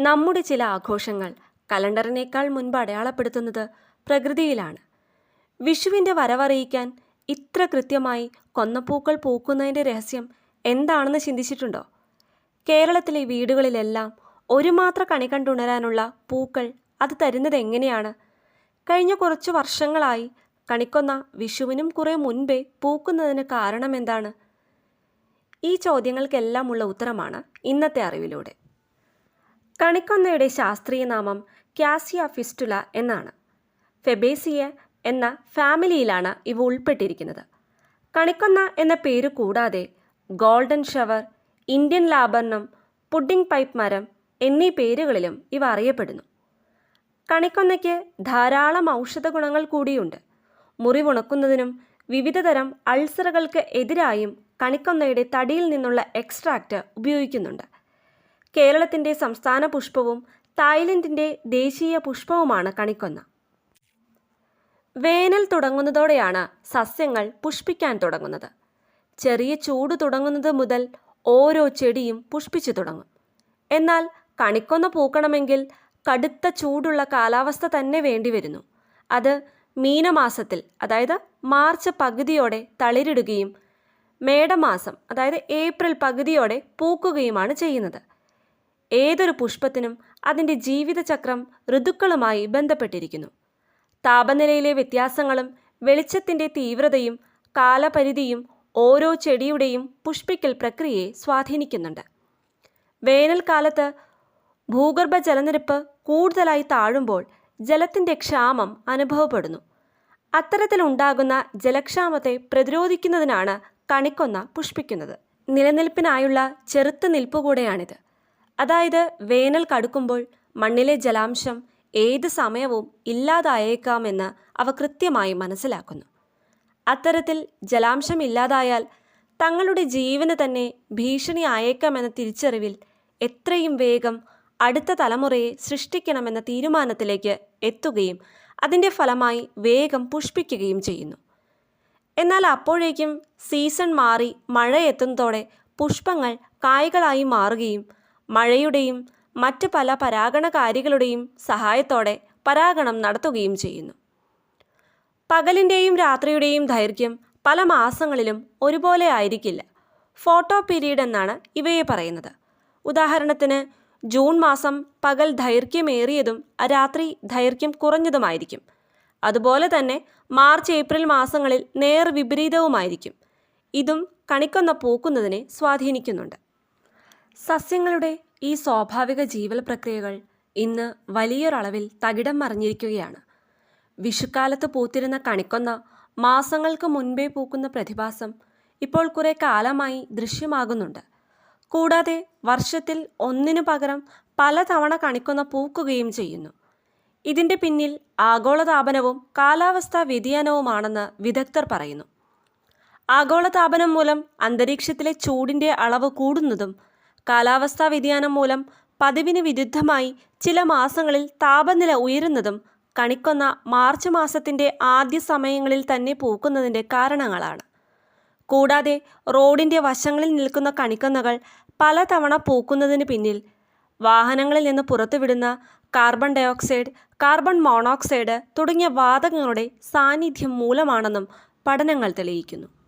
നമ്മുടെ ചില ആഘോഷങ്ങൾ കലണ്ടറിനേക്കാൾ മുൻപ് അടയാളപ്പെടുത്തുന്നത് പ്രകൃതിയിലാണ്. വിഷുവിന്റെ വരവറിയിക്കാൻ ഇത്ര കൃത്യമായി കൊന്നപ്പൂക്കൾ പൂക്കുന്നതിന്റെ രഹസ്യം എന്താണെന്ന് ചിന്തിച്ചിട്ടുണ്ടോ? കേരളത്തിലെ വീടുകളിലെല്ലാം ഒരു മാത്ര കണി കണ്ടുണരാനുള്ള പൂക്കൾ അത് തരുന്നത് എങ്ങനെയാണ്? കഴിഞ്ഞ കുറച്ച് വർഷങ്ങളായി കണിക്കൊന്ന വിഷുവിനും കുറേ മുൻപേ പൂക്കുന്നതിന് കാരണം എന്താണ്? ഈ ചോദ്യങ്ങൾക്കെല്ലാമുള്ള ഉത്തരമാണ് ഇന്നത്തെ അറിവിലൂടെ. കണിക്കൊന്നയുടെ ശാസ്ത്രീയ നാമം ക്യാസിയ ഫിസ്റ്റുല എന്നാണ്. ഫെബേസിയ എന്ന ഫാമിലിയിലാണ് ഇവ ഉൾപ്പെട്ടിരിക്കുന്നത്. കണിക്കൊന്ന എന്ന പേര് കൂടാതെ golden shower Indian laburnum pudding pipe മരം എന്നീ പേരുകളിലും ഇവ അറിയപ്പെടുന്നു. കണിക്കൊന്നയ്ക്ക് ധാരാളം ഔഷധ ഗുണങ്ങൾ കൂടിയുണ്ട്. മുറിവുണക്കുന്നതിനും വിവിധതരം അൾസറുകൾക്ക് എതിരായും കണിക്കൊന്നയുടെ തടിയിൽ നിന്നുള്ള എക്സ്ട്രാക്റ്റ് ഉപയോഗിക്കുന്നുണ്ട്. കേരളത്തിന്റെ സംസ്ഥാന പുഷ്പവും തായ്ലൻഡിന്റെ ദേശീയ പുഷ്പവുമാണ് കണിക്കൊന്ന. വേനൽ തുടങ്ങുന്നതോടെയാണ് സസ്യങ്ങൾ പുഷ്പിക്കാൻ തുടങ്ങുന്നത്. ചെറിയ ചൂട് തുടങ്ങുന്നത് മുതൽ ഓരോ ചെടിയും പുഷ്പിച്ചു തുടങ്ങും. എന്നാൽ കണിക്കൊന്ന പൂക്കണമെങ്കിൽ കടുത്ത ചൂടുള്ള കാലാവസ്ഥ തന്നെ വേണ്ടിവരുന്നു അത് മീനമാസത്തിൽ അതായത് മാർച്ച് പകുതിയോടെ തളിരിടുകയും മേടമാസം അതായത് ഏപ്രിൽ പകുതിയോടെ പൂക്കുകയുമാണ് ചെയ്യുന്നത്. ഏതൊരു പുഷ്പത്തിനും അതിന്റെ ജീവിതചക്രം ഋതുക്കളുമായി ബന്ധപ്പെട്ടിരിക്കുന്നു. താപനിലയിലെ വ്യത്യാസങ്ങളും വെളിച്ചത്തിന്റെ തീവ്രതയും കാലപരിധിയും ഓരോ ചെടിയുടെയും പുഷ്പിക്കൽ പ്രക്രിയയെ സ്വാധീനിക്കുന്നുണ്ട്. വേനൽക്കാലത്ത് ഭൂഗർഭ ജലനിരപ്പ് കൂടുതലായി താഴുമ്പോൾ ജലത്തിന്റെ ക്ഷാമം അനുഭവപ്പെടുന്നു. അത്തരത്തിലുണ്ടാകുന്ന ജലക്ഷാമത്തെ പ്രതിരോധിക്കുന്നതിനാണ് കണിക്കൊന്ന പുഷ്പിക്കുന്നത്. നിലനിൽപ്പിനായുള്ള ചെറുത്തുനിൽപ്പ് നിൽപ്പുകൂടെയാണിത്. അതായത് വേനൽ കടുക്കുമ്പോൾ മണ്ണിലെ ജലാംശം ഏത് സമയവും ഇല്ലാതായേക്കാമെന്ന് അവ കൃത്യമായി മനസ്സിലാക്കുന്നു. അത്തരത്തിൽ ജലാംശം ഇല്ലാതായാൽ തങ്ങളുടെ ജീവന് തന്നെ ഭീഷണി ആയേക്കാമെന്ന തിരിച്ചറിവിൽ എത്രയും വേഗം അടുത്ത തലമുറയെ സൃഷ്ടിക്കണമെന്ന തീരുമാനത്തിലേക്ക് എത്തുകയും അതിന്റെ ഫലമായി വേഗം പുഷ്പിക്കുകയും ചെയ്യുന്നു. എന്നാൽ അപ്പോഴേക്കും സീസൺ മാറി മഴ എത്തുന്നതോടെ പുഷ്പങ്ങൾ കായ്കളായി മാറുകയും മഴയുടെയും മറ്റ് പല പരാഗണകാരികളുടെയും സഹായത്തോടെ പരാഗണം നടത്തുകയും ചെയ്യുന്നു. പകലിന്റെയും രാത്രിയുടെയും ദൈർഘ്യം പല മാസങ്ങളിലും ഒരുപോലെ ആയിരിക്കില്ല. ഫോട്ടോ പീരീഡ് എന്നാണ് ഇവയെ പറയുന്നത്. ഉദാഹരണത്തിന് ജൂൺ മാസം പകൽ ദൈർഘ്യമേറിയതും രാത്രി ദൈർഘ്യം കുറഞ്ഞതുമായിരിക്കും. അതുപോലെ തന്നെ മാർച്ച് ഏപ്രിൽ മാസങ്ങളിൽ നേർ വിപരീതവുമായിരിക്കും. ഇതും കണിക്കൊന്ന പൂക്കുന്നതിനെ സ്വാധീനിക്കുന്നുണ്ട്. സസ്യങ്ങളുടെ ഈ സ്വാഭാവിക ജീവൽ പ്രക്രിയകൾ ഇന്ന് വലിയൊരളവിൽ തകിടം മറിഞ്ഞിരിക്കുകയാണ്. വിഷുക്കാലത്ത് പൂത്തിരുന്ന കണിക്കൊന്ന മാസങ്ങൾക്ക് മുൻപേ പൂക്കുന്ന പ്രതിഭാസം ഇപ്പോൾ കുറേ കാലമായി ദൃശ്യമാകുന്നുണ്ട്. കൂടാതെ വർഷത്തിൽ ഒന്നിനു പകരം പലതവണ കണിക്കൊന്ന പൂക്കുകയും ചെയ്യുന്നു. ഇതിന്റെ പിന്നിൽ ആഗോളതാപനവും കാലാവസ്ഥാ വ്യതിയാനവുമാണെന്ന് വിദഗ്ധർ പറയുന്നു. ആഗോളതാപനം മൂലം അന്തരീക്ഷത്തിലെ ചൂടിന്റെ അളവ് കൂടുന്നതും കാലാവസ്ഥാ വ്യതിയാനം മൂലം പതിവിന് വിരുദ്ധമായി ചില മാസങ്ങളിൽ താപനില ഉയരുന്നതും കണിക്കൊന്ന മാർച്ച് മാസത്തിന്റെ ആദ്യ സമയങ്ങളിൽ തന്നെ പൂക്കുന്നതിന്റെ കാരണങ്ങളാണ്. കൂടാതെ റോഡിന്റെ വശങ്ങളിൽ നിൽക്കുന്ന കണിക്കൊന്നകൾ പലതവണ പൂക്കുന്നതിന് പിന്നിൽ വാഹനങ്ങളിൽ നിന്ന് പുറത്തുവിടുന്ന കാർബൺ ഡയോക്സൈഡ് കാർബൺ മോണോക്സൈഡ് തുടങ്ങിയ വാതകങ്ങളുടെ സാന്നിധ്യം മൂലമാണെന്നും പഠനങ്ങൾ തെളിയിക്കുന്നു.